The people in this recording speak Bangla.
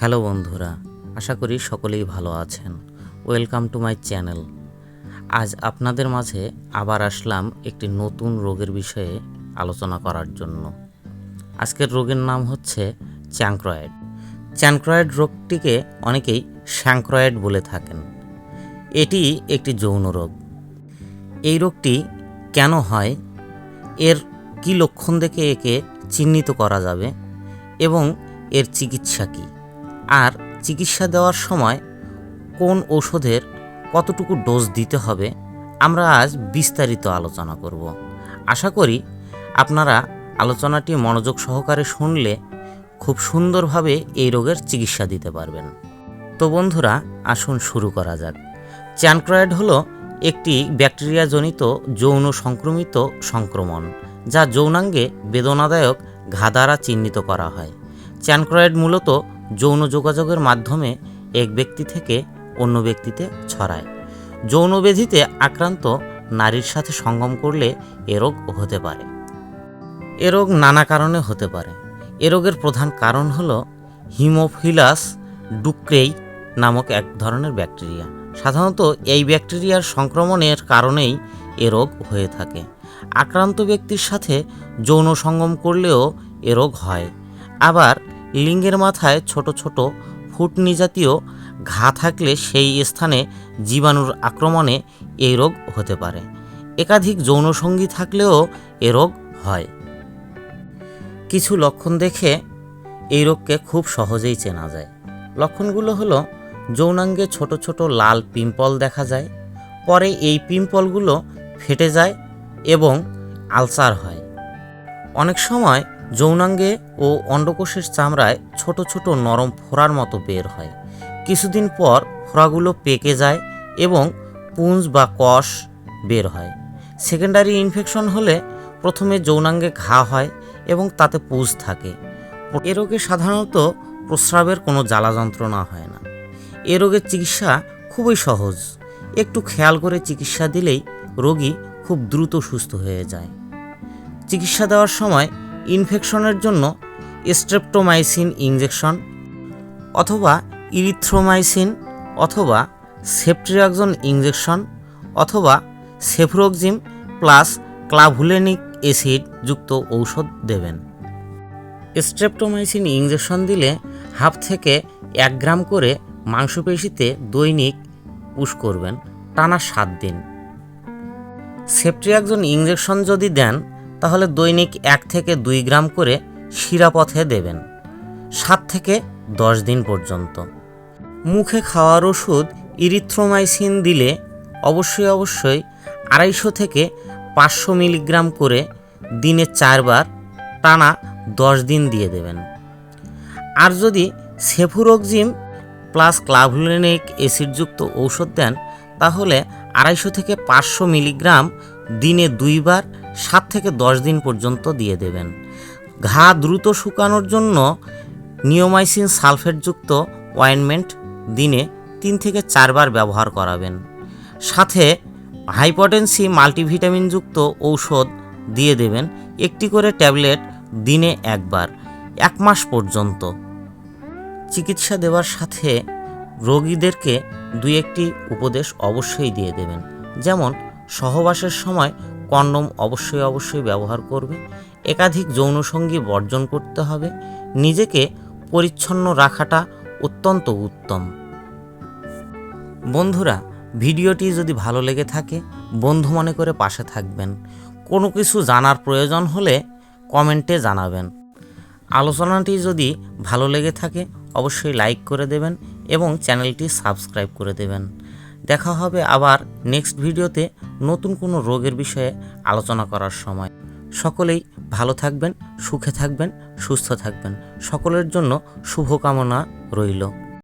হ্যালো বন্ধুরা, আশা করি সকলেই ভালো আছেন। Welcome to my channel. আজ আপনাদের মাঝে আবার আসলাম একটি নতুন রোগের বিষয়ে আলোচনা করার জন্য। আজকের রোগের নাম হচ্ছে চ্যাংক্রয়েড চ্যাংক্রয়েড রোগটিকে অনেকেই শ্যাংক্রয়েড বলে থাকেন। এটি একটি যৌন রোগ। এই রোগটি কেন হয়? এর কী লক্ষণ দেখে একে চিহ্নিত করা যাবে? এবং এর চিকিৎসা কী? আর চিকিৎসা দেওয়ার সময় কোন ওষুধের কতটুকু ডোজ দিতে হবে, আমরা আজ বিস্তারিত আলোচনা করব। আশা করি আপনারা আলোচনাটি মনোযোগ সহকারে শুনলে খুব সুন্দরভাবে এই রোগের চিকিৎসা দিতে পারবেন। তো বন্ধুরা, আসুন শুরু করা যাক। চ্যানক্রয়েড হলো একটি ব্যাকটেরিয়াজনিত যৌন সংক্রমিত সংক্রমণ, যা যৌনাঙ্গে বেদনাদায়ক ঘা দ্বারা চিহ্নিত করা হয়। চ্যানক্রয়েড মূলত যৌন যোগাযোগের মাধ্যমে এক ব্যক্তি থেকে অন্য ব্যক্তিতে ছড়ায়। যৌন ব্যাধিতে আক্রান্ত নারীর সাথে সঙ্গম করলে এ রোগ হতে পারে। এ রোগ নানা কারণে হতে পারে। এ রোগের প্রধান কারণ হল হিমোফিলাস ডুক্রেই নামক এক ধরনের ব্যাকটেরিয়া। সাধারণত এই ব্যাকটেরিয়ার সংক্রমণের কারণেই এ রোগ হয়ে থাকে। আক্রান্ত ব্যক্তির সাথে যৌন সঙ্গম করলেও এ রোগ হয়। আবার লিঙ্গের মাথায় ছোট ছোট ফুটনি জাতীয় ঘা থাকলে সেই স্থানে জীবাণুর আক্রমণে এই রোগ হতে পারে। একাধিক যৌনসঙ্গী থাকলেও এ রোগ হয়। কিছু লক্ষণ দেখে এই রোগকে খুব সহজেই চেনা যায়। লক্ষণগুলো হলো, যৌনাঙ্গে ছোট ছোট লাল পিম্পল দেখা যায়, পরে এই পিম্পলগুলো ফেটে যায় এবং আলসার হয়। অনেক সময় যৌনাঙ্গে ও অন্ডকোষের চামড়ায় ছোট ছোট নরম ফোড়ার মতো বের হয়। কিছুদিন পর ফোড়াগুলো পেকে যায় এবং পুঞ্জ বা কষ বের হয়। সেকেন্ডারি ইনফেকশন হলে প্রথমে যৌনাঙ্গে ঘা হয় এবং তাতে পুজ থাকে। এ রোগে সাধারণত প্রস্রাবের কোনো জ্বালা যন্ত্রণা হয় না। এ রোগের চিকিৎসা খুবই সহজ। একটু খেয়াল করে চিকিৎসা দিলেই রোগী খুব দ্রুত সুস্থ হয়ে যায়। চিকিৎসা দেওয়ার সময় ইনফেকশনের জন্য স্ট্রেপ্টোমাইসিন ইঞ্জেকশন অথবা ইরিথ্রোমাইসিন অথবা সেপ্ট্রিয়াকজন ইঞ্জেকশন অথবা সেফ্রোক্সিম প্লাস ক্লাভুলেনিক অ্যাসিড যুক্ত ঔষধ দেবেন। স্ট্রেপ্টোমাইসিন ইঞ্জেকশন দিলে হাফ থেকে এক গ্রাম করে মাংসপেশিতে দৈনিক পুশ করবেন, টানা সাত দিন। সেপ্ট্রিয়াকজন ইঞ্জেকশন যদি দেন তাহলে দৈনিক এক থেকে দুই গ্রাম করে শিরাপথে দেবেন। সাত থেকে দশ দিন পর্যন্ত। মুখে খাওয়ার ওষুধ ইরিথ্রোমাইসিন দিলে অবশ্যই অবশ্যই আড়াইশো থেকে পাঁচশো মিলিগ্রাম করে দিনে চারবার টানা দশ দিন দিয়ে দেবেন। আর যদি সেফুরোক্সিম প্লাস ক্লাভুলেনিক অ্যাসিডযুক্ত ঔষধ দেন, তাহলে আড়াইশো থেকে পাঁচশো মিলিগ্রাম দিনে দুইবার সাত থেকে দশ দিন পর্যন্ত দিয়ে দেবেন। ঘা দ্রুত শুকানোর জন্য নিওমাইসিন সালফেটযুক্ত অয়েনমেন্ট দিনে তিন থেকে চারবার ব্যবহার করাবেন। সাথে হাইপোটেন্সি মাল্টিভিটামিনযুক্ত ঔষধ দিয়ে দেবেন। একটি করে ট্যাবলেট দিনে একবার, এক মাস পর্যন্ত। চিকিৎসা দেওয়ার সাথে রোগীদেরকে দুই একটি উপদেশ অবশ্যই দিয়ে দেবেন। যেমন, সহবাসের সময় কন্ডম অবশ্যই অবশ্যই ব্যবহার করবে। একাধিক যৌনসঙ্গী বর্জন করতে হবে। নিজেকে পরিচ্ছন্ন রাখাটা অত্যন্ত উত্তম। বন্ধুরা, ভিডিওটি যদি ভালো লেগে থাকে, বন্ধু মনে করে পাশে থাকবেন। কোনো কিছু জানার প্রয়োজন হলে কমেন্টে জানাবেন। আলোচনাটি যদি ভালো লেগে থাকে, অবশ্যই লাইক করে দেবেন এবং চ্যানেলটি সাবস্ক্রাইব করে দেবেন। দেখা হবে আবার নেক্সট ভিডিওতে নতুন কোনো রোগের বিষয়ে আলোচনা করার সময়। সকলেই ভালো থাকবেন, সুখে থাকবেন, সুস্থ থাকবেন। সকলের জন্য শুভকামনা রইল।